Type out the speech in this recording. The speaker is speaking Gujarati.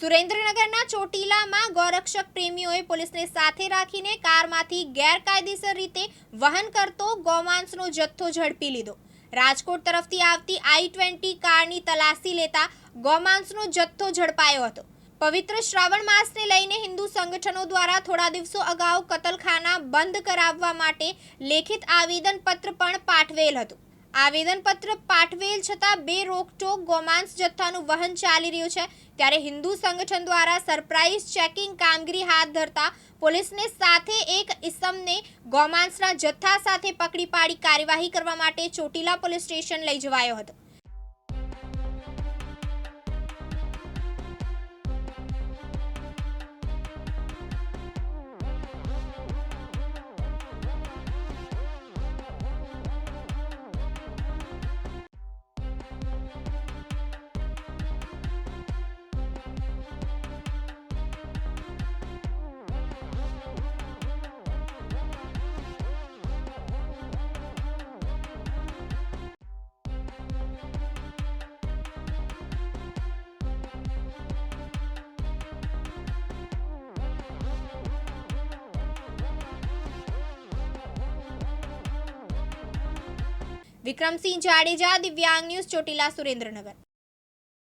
સુરેન્દ્રનગરના ચોટીલામાં ગૌરક્ષક પ્રેમીઓએ પોલીસને સાથે રાખીને કારમાંથી ગેરકાયદેસર રીતે વહન કરતો ગૌમાંસનો જથ્થો ઝડપી લીધો. રાજકોટ તરફથી આવતી આઈ ટ્વેન્ટી કારની તલાશી લેતા ગૌમાંસનો જથ્થો ઝડપાયો હતો. પવિત્ર શ્રાવણ માસને લઈને હિન્દુ સંગઠનો દ્વારા થોડા દિવસો અગાઉ કતલખાના બંધ કરાવવા માટે લેખિત આવેદનપત્ર પણ પાઠવેલ હતું. આવેદનપત્ર પાઠવેલ છતાં બે રોકટોક ગોમાંસ જથ્થાનું વહન ચાલી રહ્યું છે. ત્યારે હિન્દુ સંગઠન દ્વારા સરપ્રાઇઝ ચેકિંગ કામગીરી હાથ ધરતા પોલીસને સાથે એક ઇસમને ગોમાંસના જથ્થા સાથે પકડી પાડી કાર્યવાહી કરવા માટે ચોટીલા પોલીસ સ્ટેશન લઈ જવાયો હતો. વિક્રમસિંહ જાડેજા દિવ્યાંગ ન્યૂઝ ચોટીલા સુરેન્દ્રનગર.